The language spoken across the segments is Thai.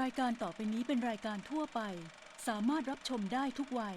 รายการต่อไปนี้เป็นรายการทั่วไป สามารถรับชมได้ทุกวัย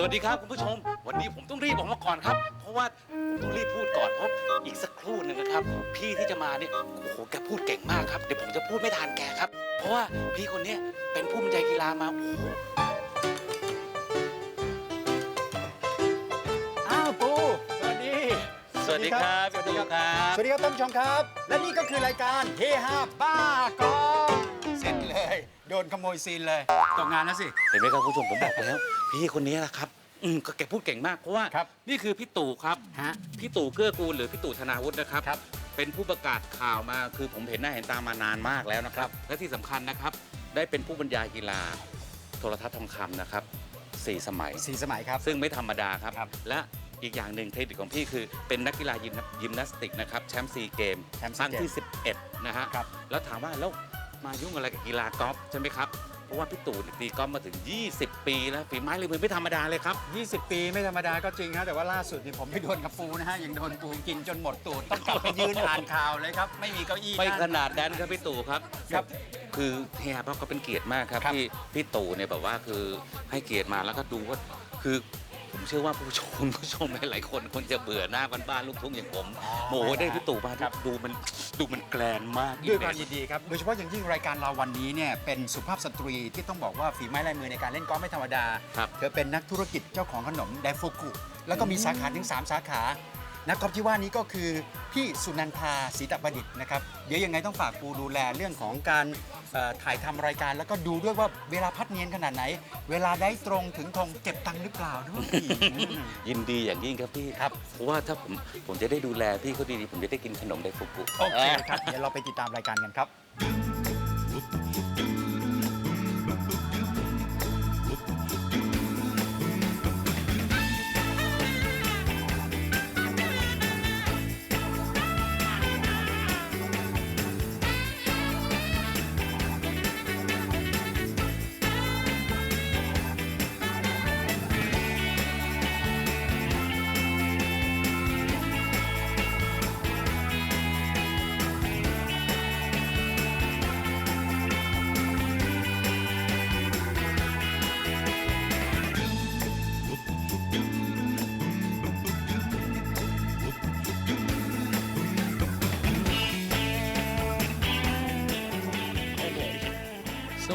สวัสดีครับคุณผู้ชม วันนี้ผมต้องรีบออกมาก่อนครับ เพราะว่าผมต้องรีบพูดก่อนเพราะอีกสักครู่หนึ่งนะครับ พี่ที่จะมาเนี่ยโอ้โหแกพูดเก่งมากครับเดี๋ยวผมจะพูดไม่ทันแกครับ เพราะว่าพี่คนเนี้ยเป็นผู้บรรยายกีฬามาโอ้โหอ้าวปูสวัสดี สวัสดีครับสวัสดีพี่คตู่รับครับสวัสดีครับท่านผู้ชมครับ และนี่ก็คือรายการเฮฮาบ้ากองเสร็จเลย โดนขโมยซีนเลยตกงานแล้วสิ เห็นไหมครับคุณผู้ชมผมบอกไปแล้ว พี่คนนี้แหละครับอืมก็แกพูดเก่งมากเพราะว่าครับ นี่คือพี่ตู่ครับฮะ พี่ตู่เกื้อกูลหรือพี่ตู่ธนาวุฒินะครับ ครับเป็นผู้ประกาศข่าวมาคือผมเห็นหน้าเห็นตามานานมากแล้วนะครับ และที่สำคัญนะครับ ได้เป็นผู้บรรยายกีฬา โทรทัศน์ทองคำนะครับสี่สมัย สีสมัยครับ ซึ่งไม่ธรรมดาครับ ครับ และอีกอย่างหนึ่งเครดิตของพี่คือเป็นนักกีฬายิมนายิมนาสติกนะครับแชมป์ซีเกมแชมป์ครั้ง SEA ที่ 11 นะฮะ ครับ แล้วถามว่าแล้ว มายุ่งอะไรกับกีฬากอล์ฟใช่ไหมครับ เพราะว่าพี่ตู่ตีกอล์ฟมาถึง 20 ปีแล้วฝีไม้ลายมือไม่ธรรมดาเลยครับ 20 ปีไม่ธรรมดาก็จริงครับแต่ว่าล่าสุดนี่ผมไปโดนกับปูนะฮะยังโดนปูกินจนหมดตูดต้องกลับไปยืนอ่านข่าวเลยครับไม่มีเก้าอี้ไม่ขนั่งนาดนั้นครับพี่ตู่ครับ ครับ คือเฮียเขาก็เป็นเกียรติมากครับครับ ที่พี่ตู่เนี่ยแบบว่าคือให้เกียรติมาแล้วก็ดูว่าคือ ผมเชื่อว่าผู้ชมผู้ชมหลายๆคนคงจะเบื่อหน้าบ้านๆลูกทุ่งอย่างผมโอ้โหได้พี่ตู่มาครับดูมันดูมันแกลนมากด้วยความยินดีครับโดยเฉพาะอย่างยิ่งรายการเราวันนี้เนี่ยเป็นสุภาพสตรีที่ต้องบอกว่าฝีไม้ลายมือในการเล่นกอล์ฟไม่ธรรมดาครับเธอเป็นนักธุรกิจเจ้าของขนมไดฟูกุแล้วก็มีสาขาถึง 3 สาขา นักกอล์ฟที่ว่านี้ก็คือพี่สุนันทาศรีตประดิษฐ์นะครับเดี๋ยวยังไงต้องฝากปูดูแลเรื่องของการเอ่อถ่ายทำรายการ แล้วก็ดูด้วยว่าเวลาพัดเนียนขนาดไหน เวลาได้ตรงถึงธงเก็บตังค์หรือเปล่าด้วยอืมยินดีอย่างยิ่งครับพี่ครับ เพราะว่าถ้าผมผมจะได้ดูแลพี่เขาดีๆผมจะได้กินขนมไดฟุกุ โอเคครับ เดี๋ยวเราไปติดตามรายการกันครับ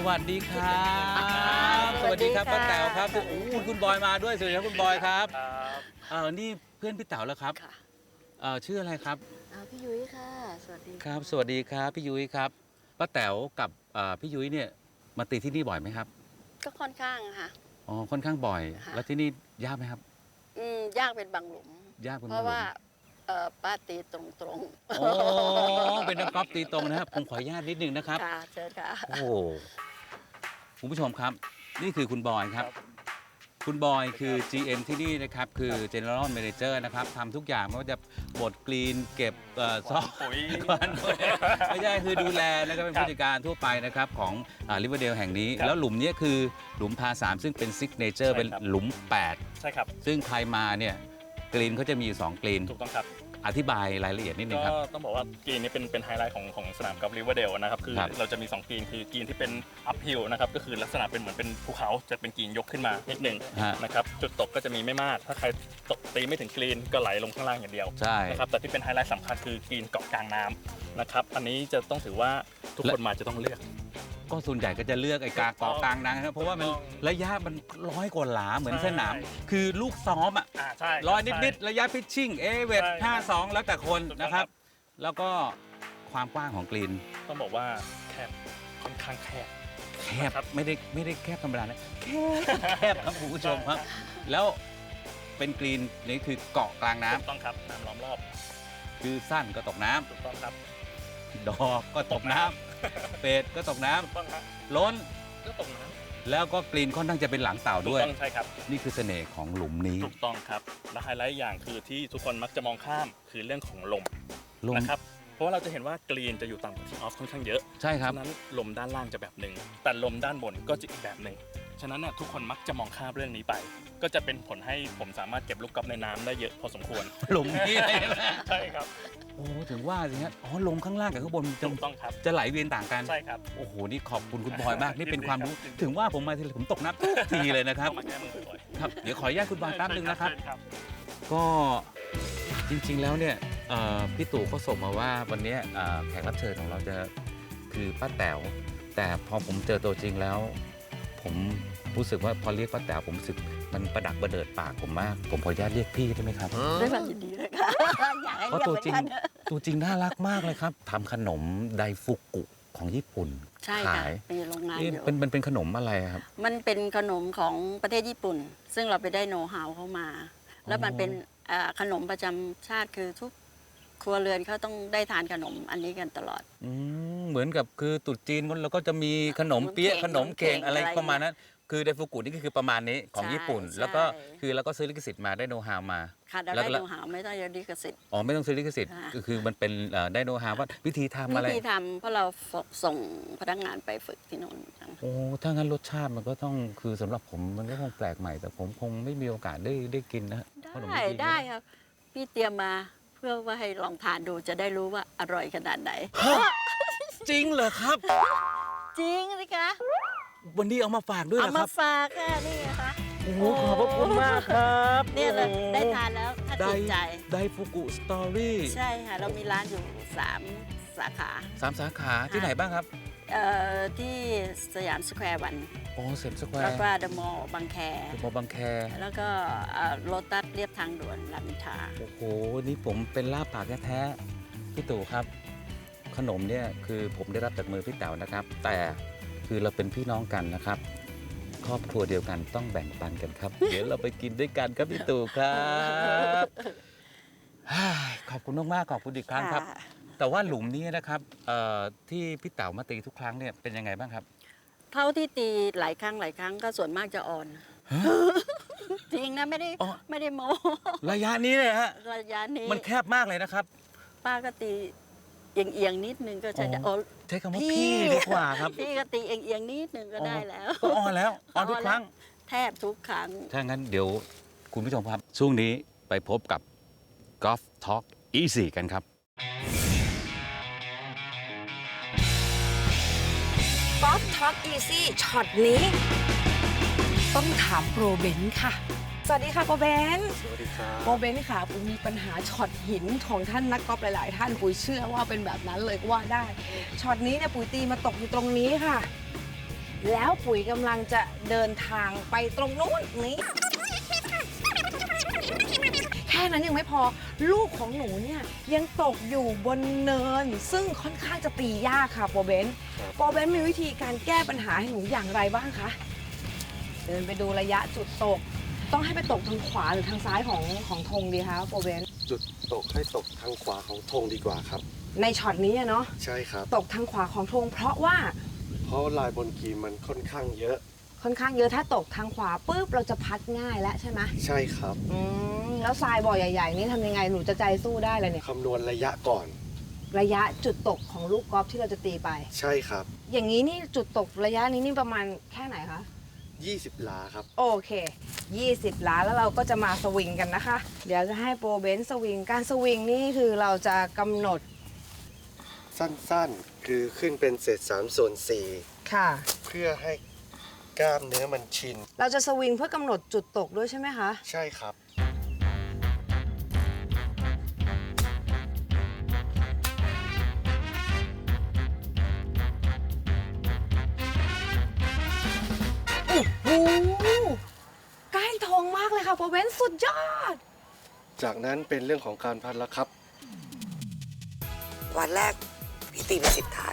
วัสดีครับ สวัสดีครับป้าแต๋วครับโอ้โหคุณบอยมาด้วยสวัสดีครับคุณบอยครับเออนี่เพื่อนพี่แต๋วแล้วครับค่ะเออชื่ออะไรครับอ่าพี่ยุ้ยค่ะ สวัสดีครับ สวัสดีครับพี่ยุ้ยครับป้าแต๋วกับเอ่อพี่ยุ้ยเนี่ยมาตีที่นี่บ่อยไหมครับก็ค่อนข้างอะค่ะ อ๋อค่อนข้างบ่อย ค่ะ แล้วที่นี่ยากไหมครับ อืมยากเป็นบางหลุม ยากเป็นเพราะว่าเอ่อป้าตีตรงตรงโอ้เป็นนักกอล์ฟตีตรงนะครับผมขออนุญาตนิดนึงนะครับค่ะเชิญค่ะ โอ้โห คุณผู้ชมครับ นี่คือคุณบอยครับ คุณบอยคือ GM ที่นี่นะครับ คือ General Manager นะครับทำทุกอย่างไม่ว่าจะบดกรีนเก็บเอ่อซอกวันไม่ใช่คือดูแลนะครับเป็นผู้จัดการทั่วไปนะครับ ของริเวอร์เดลแห่งนี้ ครับแล้วหลุมเนี้ยคือหลุมพาสามซึ่งเป็นซิกเนเจอร์ใช่เป็นครับหลุมใช่ครับ8ซึ่งใครมาเนี่ยกรีนเขาจะมีอยู่2กรีน ถูกต้องครับ อธิบายรายละเอียดนิดนึงก็ครับต้องบอกว่ากรีนนี้เป็นเป็นไฮไลท์ของของสนามกอล์ฟริเวอร์เดลนะครับคือครับเราจะมี 2กรีนคือกรีนที่เป็นอัพฮิลนะครับก็คือลักษณะเป็นเหมือนเป็นภูเขาจะเป็นกรีนยกขึ้นมานิดหนึ่งฮะ นะครับจุดตกก็จะมีไม่มาก ถ้าใครตกตีไม่ถึงกรีนก็ไหลลงข้างล่างอย่างเดียว ใช่ นะครับแต่ที่เป็นไฮไลท์สำคัญคือกรีนเกาะกลางน้ำนะครับอันนี้จะต้องถือว่าทุกคนมาจะต้องเลือกก็ส่วนใหญ่ก็จะเลือกไอ้กาเกาะกลางนังนะครับเพราะว่ามันถูกต้องระยะมันร้อยกว่าหลาเหมือนใช่สนาม คือลูกซ้อมอะอ่าใช่ร้อยใช่นิดๆระยะพิชชิ่งเอเวทใช่ห้าสองแล้วแต่คนถูกต้องนะครับ ครับ แล้วก็ความกว้างของกรีนต้องบอกว่าแคบค่อนข้างแคบ แคบครับ ไม่ได้ไม่ได้แคบธรรมดานะแคบแคบครับคุณผู้ชมครับ แล้วเป็นกรีนนี่คือเกาะกลางน้ำถูกต้องครับน้ำล้อมรอบคือสั้นก็ตกน้ำถูกต้องครับ ดอกก็ตกน้ำเฟดก็ตกน้ำถูกต้องครับล้นก็ตกน้ำแล้วก็กรีนค่อนข้างจะเป็นหลังเต่าถูกด้วย ต้องใช่ครับ นี่คือเสน่ห์ของหลุมนี้ถูกต้องครับ และไฮไลท์อย่างคือที่ทุกคนมักจะมองข้ามคือเรื่องของลมลมนะครับ เพราะว่าเราจะเห็นว่ากรีนจะอยู่ต่ำกว่าที่ออฟค่อนข้างเยอะใช่ครับ ฉะนั้นลมด้านล่างจะแบบหนึ่งแต่ลมด้านบนก็จะอีกแบบหนึ่ง ฉะนั้นน่ะทุกคนมักจะมองข้ามเรื่องนี้ไป ก็จะเป็นผลให้ผมสามารถเก็บลูกกอล์ฟในน้ำได้เยอะพอสมควร หลุมนี้เลยนะใช่ครับโอ้ถึงว่าสิฮะอ๋อลมข้างล่างกับข้างบนจะถูกต้องครับ จะไหลเวียนต่างกัน ใช่ครับ โอ้โห นี่ขอบคุณคุณบอยมาก นี่เป็นความรู้ยินดีครับถึงว่าผมมาทีไรผมตกน้ำทุกทีเลยนะครับ ต้องมาแก้มือบ่อยครับ เดี๋ยวขออนุญาตคุณบอยแป๊บนึงนะครับ เชิญครับ ก็จริงๆแล้วเนี่ยเอ่อพี่ตู่เขาส่งมาว่าวันเนี้ยเอ่อแขกรับเชิญของเราจะคือป้าแต๋วแต่พอผมเจอตัวจริงแล้ว ผมรู้สึกว่าพอเรียกป้าแต๋วผมรู้สึกมันประดักประเดิดปากผมมาก ผมขออนุญาตเรียกพี่ได้ไหมครับ ด้วยความยินดีเลยค่ะ อยากให้เพราะเรียกตัวเหมือนจริงกัน ตัวจริงน่ารักมากเลยครับทำขนมไดฟุกุของญี่ปุ่นใช่ขาค่ะยมีโรงงานนี่อยู่เป็นเป็นเป็นขนมอะไรครับ มันเป็นขนมของประเทศญี่ปุ่น ซึ่งเราไปได้โน้ตฮาวเข้ามา แล้วมันเป็นอ่าขนมประจำชาติคือทุก ครัวเรือนเขาต้องได้ทานขนมอันนี้กันตลอด อืมเหมือนกับคือตรุษจีนเราก็จะมีขนมเปี๊ยะขขนนมมเข่งเข่งอะไรอะไรประมาณนั้น คือไดฟุกุนี่ก็คือประมาณนี้ของใช่ญี่ปุ่นใช่แล้วก็คือเราก็ซื้อลิขสิทธิ์มาได้โนฮาวมา ค่ะเราแล้วได้แล้วโน้ตฮาวไม่ต้องยอดีกสิทธิ์ อ๋อไม่ต้องซื้อลิขสิทธิ์ค่ะ ก็คือมันเป็นเอ่อได้โนฮาวว่าวิธีทำอะไรวิธีทำเพราะเราส่งพนักงานไปฝึกที่โน่นโอ้ถ้างั้นรสชาติมันก็ต้องคือสำหรับผมมันก็คงแปลกใหม่แต่ผมคงไม่มีโอกาสได้ได้กินนะฮะขนมได้จีน ได้ครับ พี่เตรียมมาเพื่อว่าให้ลองทานดูจะได้รู้ว่าอร่อยขนาดไหนจริงเหรอครับ จริงสิคะวันนี้เอามาฝากด้วยเอาเหรอคมารับฝากค่ะนี่ไงคะ โอ้โหขอบพระคุณมากครับเนี่ยเราโอ้โหได้ทานแล้วถ้าติดใจ ไดฟุกุสตอรี่ ใช่ค่ะ เรามีร้านอยู่สาม สาขาสามสาขาที่ไหนบ้างครับเอ่อที่สยามสแควร์วัน โอ้เซมสแควแล้วร์ก็เดอะมอลล์บางแคมอบางแค แล้วก็โลตัสเรียบทางด่วนรามอินทราโอ้โห นี่ผมเป็นลาบปากแท้ๆพี่ตู่ครับ ขนมเนี่ยคือผมได้รับจากมือพี่แต๋วนะครับ แต่คือเราเป็นพี่น้องกันนะครับ ครอบครัวเดียวกันต้องแบ่งปันกันครับ เดี๋ยวเราไปกินด้วยกันครับพี่ตู่ครับฮ่าขอบคุณมากๆขอบคุณอีกครั้งครับค่ะ แต่ว่าหลุมนี้นะครับเอ่อที่พี่เต๋ามาตีทุกครั้งเนี่ยเป็นยังไงบ้างครับ เท่าที่ตีหลายครั้งหลายครั้งก็ส่วนมากจะอ่อน จริงนะไม่ได้อ๋อ ไม่ได้โมระยะนี้เลยฮะระยะนี้มันแคบมากเลยนะครับ ป้าก็ตีเอียงเอียงๆนิดนึงก็จะอ๋อโอ้ใช้คำว่าพี่ พี่ดีกว่าครับพี่ก็ตีเอียงเอียงๆนิดนึงก็ได้แล้ว ก็ออนแล้วออนทุกครั้ง แทบทุกครั้ง ถ้างั้นเดี๋ยวคุณผู้ชมครับ ช่วงนี้ไปพบกับ Golf Talk Easy กันครับ กอล์ฟท็อกอีซี่ช็อตนี้ ต้องถามโปรเบนซ์ค่ะ สวัสดีค่ะโปรเบนซ์สวัสดีครับโปรเบนซ์ค่ะปุยมีปัญหาช็อตหินของท่านนักกอล์ฟหลาย ๆ ท่านปุยเชื่อว่าเป็นแบบนั้นเลยก็ว่าได้ช็อตนี้เนี่ยปุยตีมาตกอยู่ตรงนี้ค่ะ แล้วปุ๋ยกำลังจะเดินทางไปตรงนู้นนี้แค่นั้นยังไม่พอลูกของหนูเนี่ยยังตกอยู่บนเนิน ซึ่งค่อนข้างจะตียากค่ะโปรเบนซ์โปรเบนซ์มีวิธีการแก้ปัญหาให้หนูอย่างไรบ้างคะเดินไปดูระยะจุดตก ต้องให้ไปตกทางขวาหรือทางซ้ายของของธงดีคะโปรเบนซ์จุดตกให้ตกทางขวาของธงดีกว่าครับ ในช็อตนี้อะเนาะใช่ครับ ตกทางขวาของธงเพราะว่า เพราะลายบนกรีนมันค่อนข้างเยอะ ค่อนข้างเยอะถ้าตกทางขวาปุ๊บเราจะพัดง่ายแล้วใช่ไหมใช่ครับอืมแล้วทรายบ่อใหญ่ๆนี่ทำยังไงหนูจะใจสู้ได้เลยเนี่ยคำนวณระยะก่อน ระยะจุดตกของลูกกอล์ฟที่เราจะตีไป ใช่ครับ อย่างนี้นี่จุดตกระยะนี้นี่ประมาณแค่ไหนคะ20 หลาครับ โอเค 20ล้านแล้วเราก็จะมาสวิงกันนะคะ เดี๋ยวจะให้โปรเบนซ์สวิง การสวิงนี่คือเราจะกำหนด สั้นๆ คือขึ้นเป็นเศษ3ส่วนค่ะ4เพื่อให้ กล้ามเนื้อมันชิน เราจะสวิงเพื่อกำหนดจุดตกด้วยใช่ไหมคะ ใช่ครับ โอ้โหใกล้ทองมากเลยค่ะโปรเบนซ์สุดยอด จากนั้นเป็นเรื่องของการพัดแล้วครับ วันแรกพี่ตีไปสิบถาด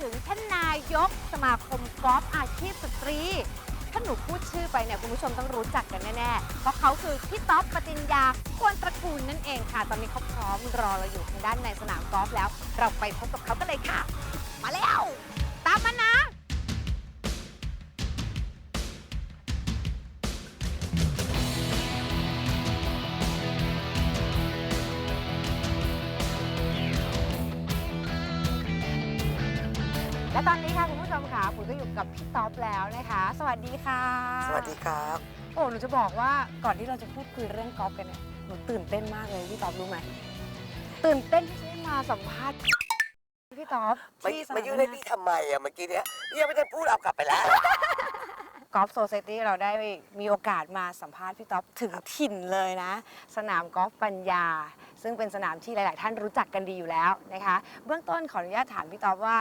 ถึงท่านนายกสมาคมกอล์ฟอาชีพสตรี ถ้าหนูพูดชื่อไปเนี่ยคุณผู้ชมต้องรู้จักกันแน่ๆ เพราะเขาคือพี่ต๊อปปติญญาควรตระกูลนั่นเองค่ะ ตอนนี้เขาพร้อมรอเราอยู่ทางด้านในสนามกอล์ฟแล้ว เราไปพบกับเขากันเลยค่ะ มาแล้ว และตอนนี้ค่ะคุณผู้ชมค่ะปุ๋ยก็อยู่กับพี่ต๊อปแล้วนะคะ สวัสดีค่ะ สวัสดีครับ โอ้หนูจะบอกว่าก่อนที่เราจะพูดคุยเรื่องกอล์ฟกันเนี่ยหนูตื่นเต้นมากเลยพี่ต๊อบรู้ไหมตื่นเต้นที่จะได้มาสัมภาษณ์พี่ต๊อบมาที่สมายื่นให้พี่ทำไมอะเมื่อกี้เนี้ยพี่ยังไม่ได้พูดเอากลับไปแล้ว กอล์ฟโซซ i ตี้เราได้มีโอกาสมาสัมภาษณ์พี่ต๊อบถึงถิ่นเลยนะ สนามกอล์ฟปัญญา ซึ่งเป็นสนามที่หลาย ๆ ท่านรู้จักกันดีอยู่แล้วนะคะ เบื้องต้นขออนุญาตถามพี่ต๊อบว่า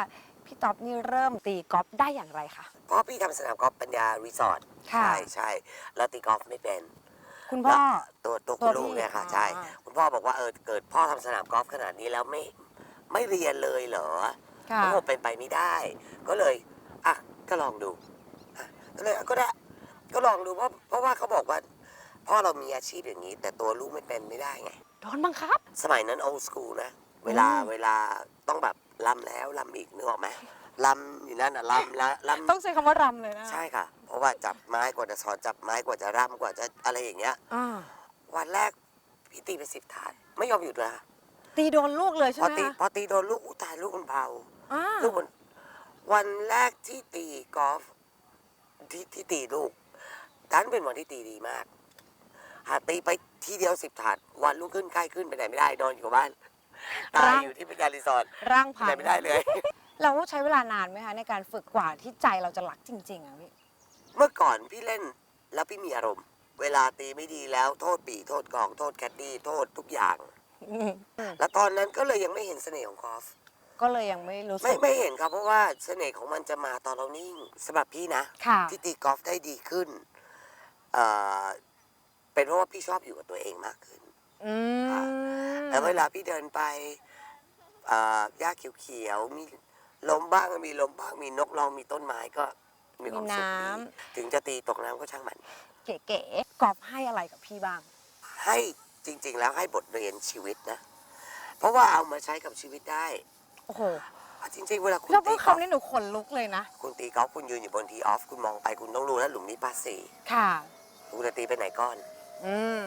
พี่ต๊อบนี่เริ่มตีกอล์ฟได้อย่างไรคะเพราะพี่ทำสนามกอล์ฟปัญญารีสอร์ทค่ะ ใช่ใช่แล้วตีกอล์ฟไม่เป็น คุณพ่อ ตัวตัวตัคุวณลุงพี่เนี่ยค่ะอ๋อใช่คุณพ่อบอกว่าเออเกิดพ่อทำสนามกอล์ฟขนาดนี้แล้วไม่ไม่เรียนเลยเหรอค่ะ ก็คงเป็นไปไม่ได้ ก็เลยอะก็ลองดูอะก็เลยก็ได้ก็ลองดูเพราะเพราะว่าเขาบอกว่า พ่อเรามีอาชีพอย่างนี้ แต่ตัวลูกไม่เป็นไม่ได้ไง โดนบังคับ สมัยนั้น old school นะ เวลาอืม เวลาต้องแบบ ลำแล้วลำอีกนึกออกไหมลำอยู่นั่นอะลำแล้วลำต้องใช้คำว่ารำเลยนะใช่ค่ะ เพราะว่าจับไม้กว่าจะสอนจับไม้กว่าจะร่ำกว่าจะอะไรอย่างเงี้ย อ่าวันแรกพี่ตีไปสิบถาดไม่ยอมหยุดเลยค่ะตีโดนลูกเลยพใช่อไหมตีคะพอตีโดนลูกอู้ตายลูกมันเบา อ่าลูกมันวันแรกที่ตีกอล์ฟที่ที่ตีลูกดันเป็นวันที่ตีดีมาก หากตีไปทีเดียวสิบถาดวันรุ่งขึ้นใกล้ขึ้นไปไหนไม่ได้นอนอยู่กับบ้าน ตายอยู่ที่เป็นยารีสอร์ทร่างไปพัไหนงไม่ได้เลย เราใช้เวลานานไหมคะในการฝึกกว่าที่ใจเราจะรักจริงๆอะพี่เมื่อก่อนพี่เล่นแล้วพี่มีอารมณ์ เวลาตีไม่ดีแล้วโทษปีโทษกองโทษแคดดี้โทษทุกอย่างอืมแล้วตอนนั้นก็เลยยังไม่เห็นเสน่ห์ของกอล์ฟก็เลยยังไม่รู้สึไม่กไม่เห็นครับเพราะว่าเสน่ห์ของมันจะมาตอนเรานิ่งสำหรับพี่นะค่ะที่ตีกอล์ฟได้ดีขึ้นเอ่อเป็นเพราะว่าพี่ชอบอยู่กับตัวเองมากขึ้น อืมแล้วเวลาพี่เดินไปเอ่อหญ้าเขียวๆมีลมบ้างมีลมบ้างมีนกร้องมีต้นไม้ก็มีความสุขดีถึงจะตีตกน้ำก็ช่างมัน เก๋ๆกอบให้อะไรกับพี่บ้าง ให้จริง ๆ แล้วให้บทเรียนชีวิตนะ เพราะว่าเอามาใช้กับชีวิตได้โอ้โหอะจริงๆเวลาคุณเราพูตีดกอล์ฟคำนี้หนูขนลุกเลยนะ คุณตีกอล์ฟคุณยืนอยู่บนทีออฟ คุณมองไปคุณต้องรู้แล้วหลุมนี้ปาสี่ค่ะ คุณจะตีไปไหนก่อน อืม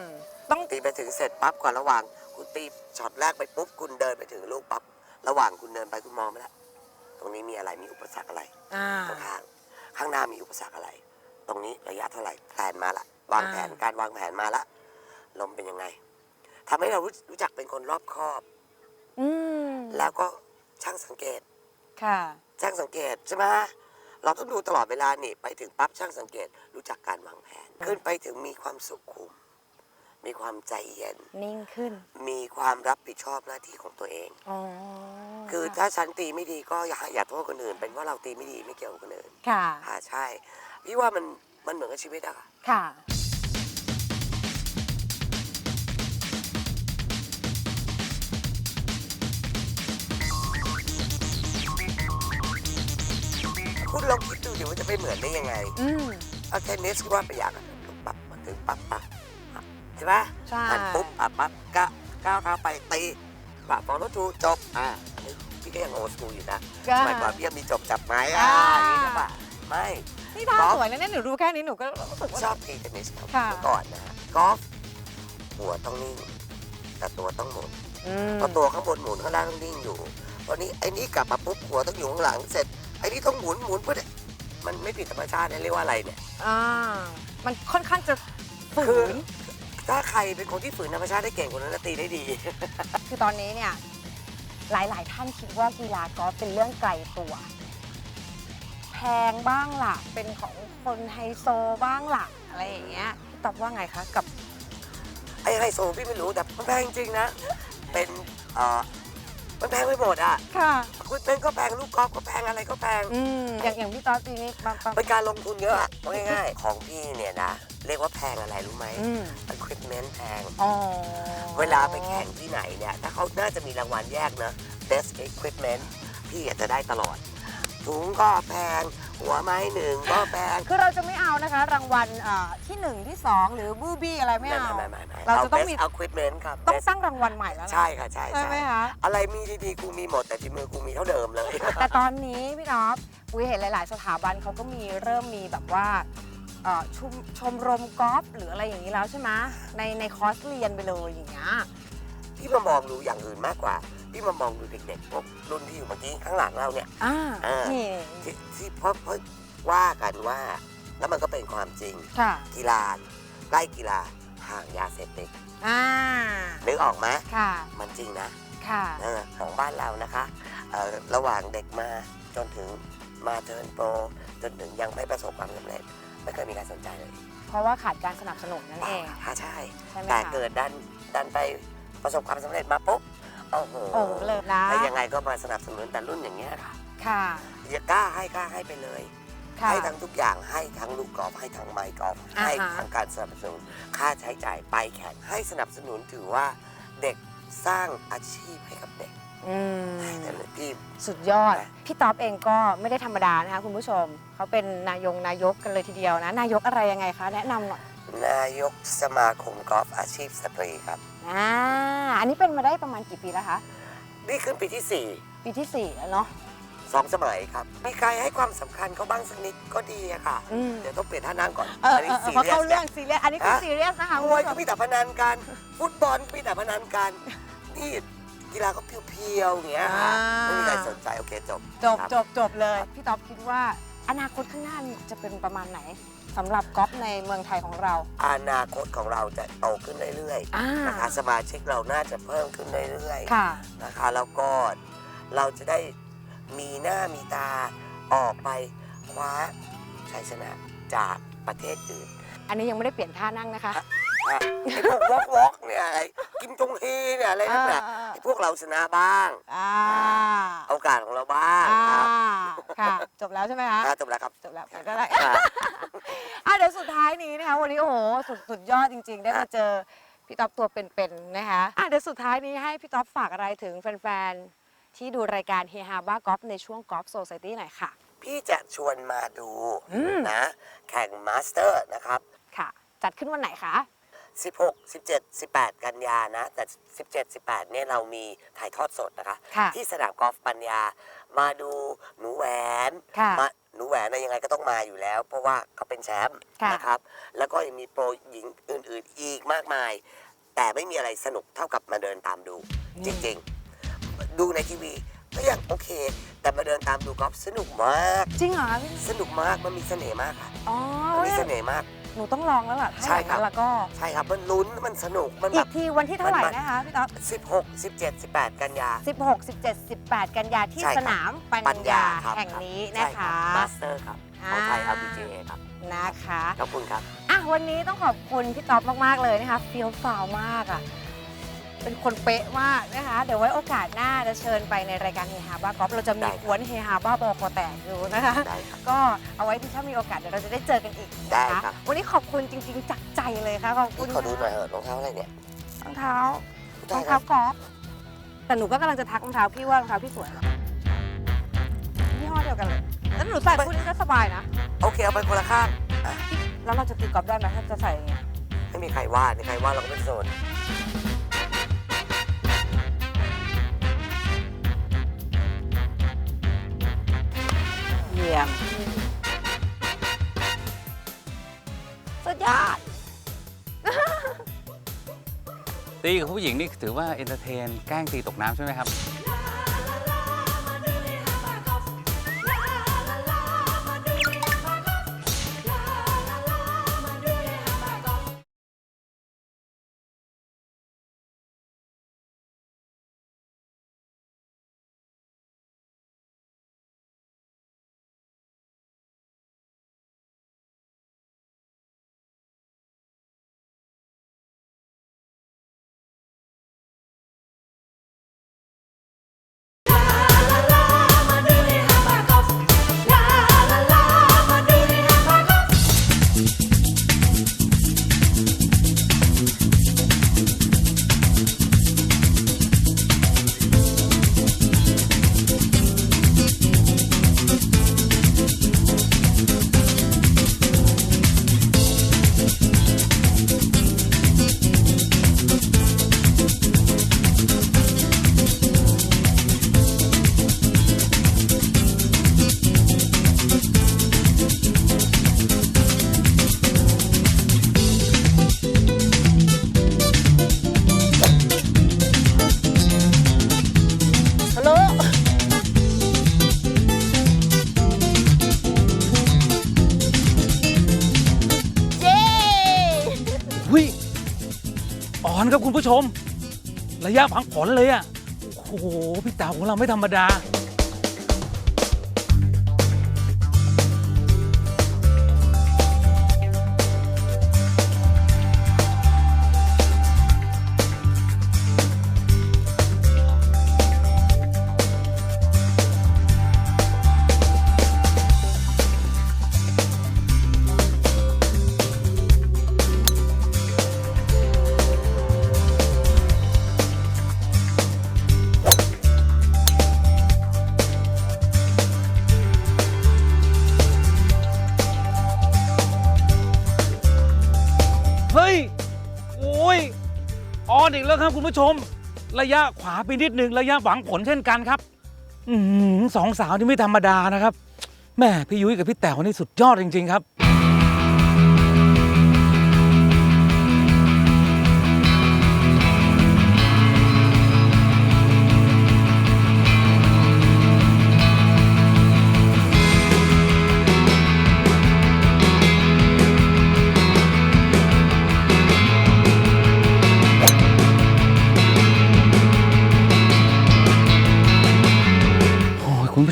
ต้องตีไปถึงเสร็จปั๊บก่อนระหว่าง คุณตีช็อตแรกไปปุ๊บคุณเดินไปถึงลูกปั๊บระหว่างคุณเดินไปคุณมองไปแล้วตรงนี้มีอะไรมีอุปสรรคอะไรอ่าข้างข้างๆข้างหน้ามีอุปสรรคอะไร ตรงนี้ระยะเท่าไหร่แผนมาละวางแผนอ่า การวางแผนมาละลมเป็นยังไงทำให้เรารู้รู้จักเป็นคนรอบคอบ อืมแล้วก็ช่างสังเกต ค่ะ ช่างสังเกตใช่ไหมเราต้องดูตลอดเวลานี่ไปถึงปั๊บช่างสังเกตรู้จักการวางแผน ขึ้นไปถึงมีความสุขุม มีความใจเย็น นิ่งขึ้น มีความรับผิดชอบหน้าที่ของตัวเอง อ๋อคือถ้าฉันตีไม่ดีก็อย่าอย่าโทษคนอื่น เป็นเพราะเราตีไม่ดีไม่เกี่ยวกับคนอื่นค่ะค่ะใช่ พี่ว่ามันมันเหมือนกับชีวิตอะค่ะ ค่ะ คุณลองคิดดูเดี๋ยวว่าจะไปเหมือนได้ยังไงอืม เอาเทนนิสก็ว่าไปอย่างอะปั๊บมันถึงปั๊บปั๊บ ใช่ไหมใช่ มันปุ๊บปั๊บปั๊บก้าวก้าวเท้าไปตีปั๊บฟอลโล่ทูจบอ่าอันนี้พี่ก็ยังโอสกูอยู่นะก็ สมัยก่อนพี่ยังมีจบจับไม้อะอ่า อย่างนี้ใช่ปะไม่ นี่ท่ากอล์ฟสวยนะเนี่ยหนูรู้แค่นี้หนูก็รู้สึกว่า ชอบตีเทนนิสครับค่ะ เมื่อก่อนนะฮะกอล์ฟหัวต้องนิ่ง แต่ตัวต้องหมุนอืมพอตัวข้างบนหมุนข้างล่างต้องนิ่งอยู่ตอนนี้ไอ้นี่กลับมาปุ๊บหัวต้องอยู่ข้างหลังเสร็จไอ้นี่ต้องหมุนหมุนเพื่อมันไม่ผิดธรรมชาตินะเรียกว่าอะไรเนี่ย อ่ามันค่อนข้างจะฝืคือน ถ้าใครเป็นคนที่ฝืนธรรมชาติได้เก่งคนนั้นจะตีได้ดี คือตอนนี้เนี่ยหลาย ๆ ท่านคิดว่ากีฬากอล์ฟเป็นเรื่องไกลตัว แพงบ้างล่ะ เป็นของคนไฮโซบ้างล่ะ อะไรอย่างเงี้ยพี่ตอบว่าไงคะกับไอ้ไฮโซพี่ไม่รู้แต่มันแพงจริงนะ เป็นเอ่อ มันแพงไปหมดอะค่ะ คุณเป็นก็แพงลูกกอล์ฟก็แพงอะไรก็แพงอืมอย่างอย่างพี่ต๊อบปีนี้บางบางเป็นการลงทุนเยอะอะว่าง่ายๆ ของพี่เนี่ยนะ เรียกว่าแพงอะไรรู้ไหมอืม equipment แพง อ๋อเวลาไปแข่งที่ไหนเนี่ย ถ้าเขาน่าจะมีรางวัลแยกนะ best equipment พี่อาจจะได้ตลอดถุงก็แพง หัวไม้หนึ่งก็แพงคือเราจะไม่เอานะคะ รางวัลเอ่อที่หนึ่งที่สองหรือบูบี้อะไรไม่เอา ไม่ไม่ไม่เราจะต้องมี best equipment ครับ ต้อง best สร้างรางวัลใหม่แล้วนะ ใช่ค่ะใช่ใช่ไหมคะ อะไรมีดีๆกูมีหมดแต่ที่มือกูมีเท่าเดิมเลย แต่ตอนนี้พี่ท็อปอุ้ยเห็นหลาย ๆ สถาบันเขาก็มีเริ่มมีแบบว่าเอ่อชุมชมรมกอล์ฟหรืออะไรอย่างนี้แล้วใช่ไหมในในคอร์สเรียนไปเลยอย่างเงี้ยพี่มามองดูอย่างอื่นมากกว่า พี่มามองดูเด็กๆพวกรุ่นที่อยู่เมื่อกี้ข้างหลังเราเนี่ยอ่าอ่านี่ที่ที่เพราะเพราะว่ากันว่า แล้วมันก็เป็นความจริง ค่ะกีฬาใกล้กีฬาห่างยาเสพติดอ่านึกออกไหมค่ะมันจริงนะค่ะเออของบ้านเรานะคะเอ่อระหว่างเด็กมาจนถึงมาเทิร์นโปรจนถึงยังไม่ประสบความสำเร็จไม่เคยมีการสนใจเลยเพราะว่าขาดการสนับสนุนนั่นเองถ้าใช่ ใช่ไหมแต่คะเกิดดันดันไปประสบความสำเร็จมาปุ๊บ โอ้โหโอ้เลยนะแล้วยังไงก็มาสนับสนุนแต่รุ่นอย่างเงี้ยค่ะค่ะอย่ากล้าให้กล้าให้ไปเลย ค่ะ ให้ทั้งทุกอย่างให้ทั้งลูกกอล์ฟให้ทั้งไม้กอล์ฟอ่าฮะ ให้ทั้งการสนับสนุนค่าใช้จ่ายไปแข่งให้สนับสนุนถือว่าเด็กสร้างอาชีพให้กับเด็กอืมแต่พี่ สุดยอดพี่ต๊อบเองก็ไม่ได้ธรรมดานะคะคุณผู้ชม เขาเป็นนายงนายกกันเลยทีเดียวนะ นายกอะไรยังไงคะ แนะนำหน่อย นายกสมาคมกอล์ฟอาชีพสตรีครับ อ่าอันนี้เป็นมาได้ประมาณกี่ปีแล้วคะ นี่ขึ้นปีที่ปีที่4แล้วเนาะ4 2สมัยครับ มีใครให้ความสำคัญเขาบ้างสักนิดก็ดีอะค่ะ อืม เดี๋ยวต้องเปลี่ยนท่านั่งก่อนเอออันเอนี้อเอซีอพอเรียเข้าสเรื่องซีเรียส อันนี้คือฮะซีเรียสนะคะมคุณวยผู้ชก็มมีแต่พนันกันฟุตบอลก็มีแต่พนันกันนี่กีฬาก็เพียวๆอย่างเงี้ยค่ะอ่าไม่มีใครสนใจโอเคจบจบครับจบจบเลย พี่ต๊อบคิดว่าอนาคตข้างหน้านี่จะเป็นประมาณไหน สำหรับกอล์ฟในเมืองไทยของเรา อนาคตของเราจะโตขึ้นเรื่อยอ่าๆนะคะสมาชิกเราน่าจะเพิ่มขึ้นเรื่อยๆค่ะนะคะแล้วก็เราจะได้มีหน้ามีตาออกไปคว้าชัยชนะจากประเทศอื่น อันนี้ยังไม่ได้เปลี่ยนท่านั่งนะคะ อะไอ้พวกวอกวอกเนี่ยอะไรกิมจงเฮเนี่ยอะไรนั่นแหละอ่า ไอ้พวกเราชนะบ้างอ่าโอกาสของเราบ้างอ่าครับค่ะจบแล้วใช่ไหมคะอ่าจบแล้วครับ จบแล้วเปิดก็ได้อ่าอะเดี๋ยวสุดท้ายนี้นะคะวันนี้โอ้โหสุดสุดยอดจริง ๆ ได้มาเจอพี่ต๊อบตัวเป็นๆนะคะอะเดี๋ยวสุดท้ายนี้ให้พี่ต๊อบฝากอะไรถึงแฟนๆ ที่ดูรายการเฮฮาบ้ากอล์ฟในช่วงกอล์ฟโซซ i ตี้หน่อยค่ะ พี่จะชวนมาดูอืม นะ แข่งมาสเตอร์นะครับ ค่ะ จัดขึ้นวันไหนคะ 16 17 18 กันยานะ แต่ 17 18เนี่ยเรามีถ่ายทอดสดนะคะ ค่ะ ที่สนามกอล์ฟปัญญา มาดูหนูแหวนค่ะ มาหนูแหวนนะยังไงก็ต้องมาอยู่แล้ว เพราะว่าเขาเป็นแชมป์ค่ะ นะครับ แล้วก็ยังมีโปรหญิงอื่นๆอีกมากมาย แต่ไม่มีอะไรสนุกเท่ากับมาเดินตามดู จริงๆ ดูในทีวีก็ยังโอเค แต่มาเดินตามดูกอล์ฟสนุกมาก จริงเหรอพี่สนุกมากมันมีเสน่ห์มากค่ะ อ๋อมันมีเสน่ห์มากห นูต้องลองแล้วล่ะถ้าใช่อย่างครับ นั้นแล้วก็ ใช่ครับ มันลุ้น มันสนุก มันอีแบกบ ทีวันที่เท่าไหร่มันนะคะพี่ต๊อบ16 17 18 กันยา 16 17 18 กันยาที่ใช่ครับ สนามปัญปัญญาญาครับแห่งนี้ใช่นะครัคะ บมาสเตอร์ครับ ของไทย อ่า LPGA ครับ นะคะ ขอบคุณครับ อะวันนี้ต้องขอบคุณพี่ต๊อบมาก ๆ เลยนะคะเฟี้ยวฟ้าวมากอะ เป็นคนเป๊ะมากนะคะ เดี๋ยวไว้โอกาสหน้าจะเชิญไปในรายการเฮฮาบ้ากอล์ฟเราจะมีได้ครับ กวนเฮฮาบ้าบอคอแตกอยู่นะคะ ได้ครับ ก็เอาไว้ที่ถ้ามีโอกาสเดี๋ยวเราจะได้เจอกันอีกได้นะคะครับ วันนี้ขอบคุณจริง ๆ จากใจเลยค่ะขอบคุณขอดูหน่อยเถอะรองเท้าอะไรเนี่ยรองเท้ารองเท้ากอล์ฟแต่หนูก็กำลังจะทักรองเท้าพี่ว่ารองเท้าพี่สวยยี่ห้อเดียวกันเลยแล้วหนูใส่คู่นี้ก็สบายนะโอเคเอาไปคนละข้างอะแล้วเราจะตีกอล์ฟได้ไหมถ้าจะใส่อย่างเงี้ยไม่มีใครว่าไม่มีใครว่าเราก็เป็นโซนียม สุดยอด ตีกับผู้หญิงนี่ถือว่าเอนเตอร์เทนแกล้งตีตกน้ำใช่ไหมครับ ชม ระยะพังผลเลยอะ โอ้โห พี่เต๋าของเราไม่ธรรมดา ผู้ชม ระยะขวาไปนิดนึงระยะหวังผลเช่นกันครับอสองสาวนี่ไม่ธรรมดานะครับแม่พี่ยุ้ยกับพี่แต๋วนี่สุดยอดจริง ๆ ครับ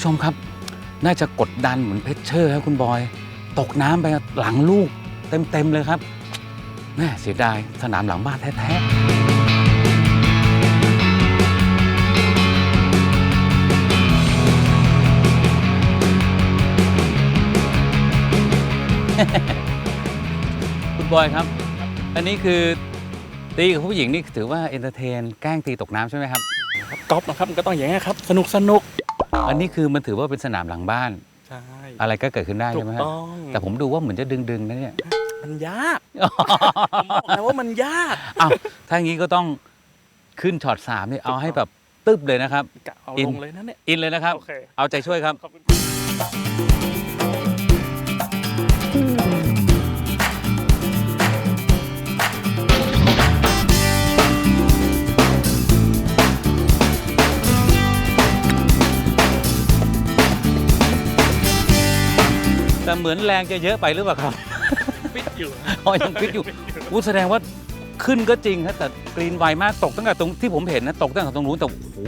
ชมครับ น่าจะกดดันเหมือนเพชเชอร์ครับคุณบอย ตกน้ำไปหลังลูกเต็ม ๆ เลยครับแม่เสียดายสนามหลังบ้านแท้ๆคุณบอยครับ อันนี้คือตีกับผู้หญิงนี่ถือว่าเอนเตอร์เทน แกล้งตีตกน้ำใช่ไหมครับกอฟนะครับมันก็ต้องอย่างนี้ครับ สนุกสนุก อันนี้คือมันถือว่าเป็นสนามหลังบ้าน ใช่อะไรก็เกิดขึ้นได้ถูใช่กไหมฮะต้องแต่ผมดูว่าเหมือนจะดึงๆนะเนี่ย มันยากผมบอกแล้วว่ามันยากอ้าวถ้าอย่างนี้ก็ต้องขึ้นช็อตสามนี่เอาให้แบบตึ๊บเลยนะครับ กะเอาอินลงเลยนะเนี่ย อินเลยนะครับ โอเค เอาใจช่วยครับ ขอบคุณ แต่เหมือนแรงจะเยอะไปหรือเปล่าครับ ฟิตอยู่อ๋อยังฟิตอยู่ อู้แสดงว่าขึ้นก็จริงครับแต่กรีนไวมากตกตั้งแต่ตรงที่ผมเห็นนะตกตั้งแต่ตรงนู้นแต่โอ้โห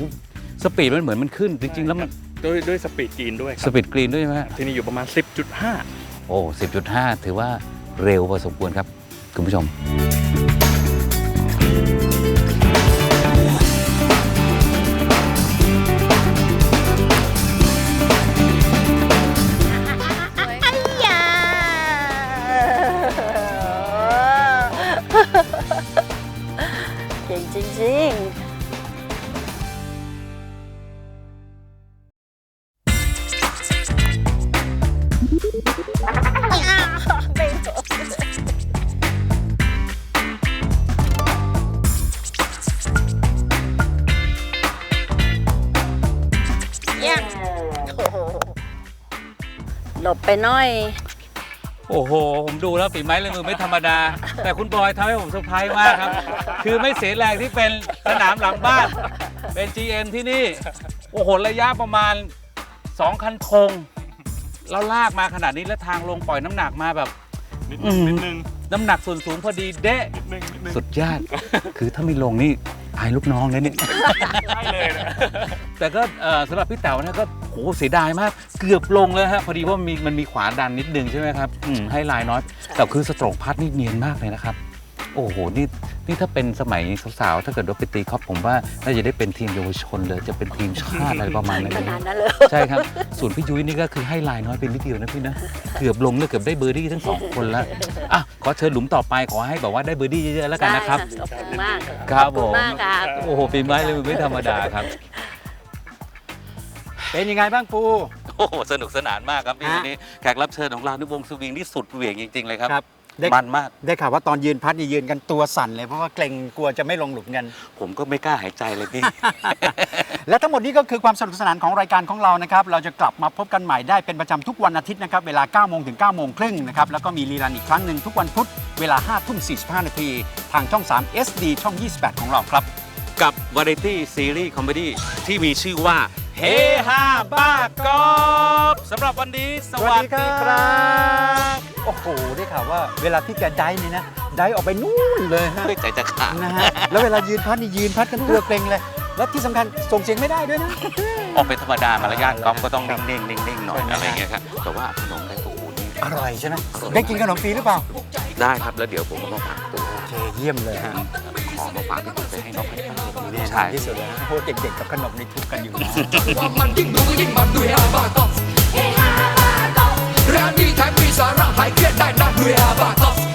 สปีดมันเหมือนมันขึ้น จริง ๆ แล้วมันด้วยด้วยสปีดกรีนด้วยคสรับปีดกรีนด้วยใช่ไหมฮะที่นี่อยู่ประมาณ 10.5โอ้10.5ถือว่าเร็วพอสมควรครับ คุณผู้ชม ริงๆเยี่ยมโอ้โหหลบไปหน้อย โอ้โห ผมดูแล้วฝีไม้ลายมือไม่ธรรมดา แต่คุณบอยทำให้ผมเซอร์ไพรส์มากครับ คือไม่เสียแรงที่เป็นสนามหลังบ้าน เป็น GM ที่นี่ โอ้โห ระยะประมาณ 2 คันธงแล้วลากมาขนาดนี้แล้วทางลงปล่อยน้ำหนักมาแบบ นิดอืนึงมนิดนึงน้ำหนักส่วนสูงพอดีเดะ นิดนึงนิดนึง สุดยอด คือถ้าไม่ลงนี่ายลูกน้องนะเนี่ยได้เลยนะ แต่ก็เอ่อสำหรับพี่เต๋านะก็โหเสียดายมาก เกือบลงเลยฮะพอดีว่ามีมันมีขวาดันนิดนึงใช่ไหมครับอืมให้ลายน้อย แต่คือสโตรกพัดนี่เนียนมากเลยนะครับ โอ้โห นี่ นี่ถ้าเป็นสมัยสาวๆ ถ้าเกิดว่าไปตีคอปผมว่าน่าจะได้เป็นทีมเยาวชนเลยจะเป็นทีมชาติอะไรประมาณนั้นขเลยนาดนะนั้นเลยใช่ครับ ส่วนพี่ยุ้ยนี่ก็คือให้ลายน้อยเป็นนิดเดียวนะพี่นะ เกือบลงเลยเกือบได้เบอร์ดี้ทั้งสองคนแล้วอะขอเชิญหลุมต่อไปขอให้แบบว่าได้เบอร์ดี้เยอะๆแล้วกันนะครับได้ขอบคุณมากครับขอผมณมากครับโอ้โหปีไม้เลยมันไม่ธรรมดาครับ เป็นยังไงบ้างปูโอ้โหสนุกสนานมากครับพี่ฮะวันนี้แขกรับเชิญของเรานี่วงสวิงนี่สุดเหวี่ยงจริงๆเลยครับครับ ได้ มันมาก ได้ข่าวว่าตอนยืนพัดนี่ยืนกันตัวสั่นเลยเพราะว่าเกรงกลัวจะไม่ลงหลุมกัน ผมก็ไม่กล้าหายใจเลยพี่ และทั้งหมดนี้ก็คือความสนุกสนานของรายการของเรานะครับ เราจะกลับมาพบกันใหม่ได้เป็นประจำทุกวันอาทิตย์นะครับ เวลา 9 โมงถึง 9 โมงครึ่งนะครับ แล้วก็มีรีรันอีกครั้งหนึ่งทุกวันพุธเวลา 5 ทุ่ม 45 นาที ทางช่อง 3 SD ช่อง 28 ของเราครับ กับวาไรตี้ซีรีส์คอมเมดี้ที่มีชื่อว่าเฮฮาบ้ากอบสำหรับวันนี้สวัสดีครับโอ้โห ได้ข่าวว่าเวลาที่แกได้นี่นะ ได้ออกไปนู่นเลยฮะด้วยใจจะขาดนะฮะ แล้วเวลายืนพัดนี่ยืนพัดกันตัวเกรงเลย แล้วที่สำคัญส่งเสียงไม่ได้ด้วยนะ ออกเป็นธรรมดามารยาทกอล์ฟก็ต้องครับนิ่งๆนิ่งๆหน่อยใช่ไหมอะไรอย่างเงี้ยครับแต่ว่าขนมไดฟูกุนี่อร่อยใช่ไหมได้กินขนมฟรีหรือเปล่า ได้ครับแล้วเดี๋ยวผมก็มาฝากตัวโอเคเยี่ยมเลยฮะขอมาฝากพี่ตุ๊กไปให้น้องพันธุ์แน่นอใช่นที่สุดเลยนะโอ้เด็กๆกับขนมนี่ทุกกันอยู่นะ ว่ามันยิ่งดูยิ่งมันด้วยอาบาก อกร้านนี้แถมมีสาระหายเครียดได้นักด้วยอาบาก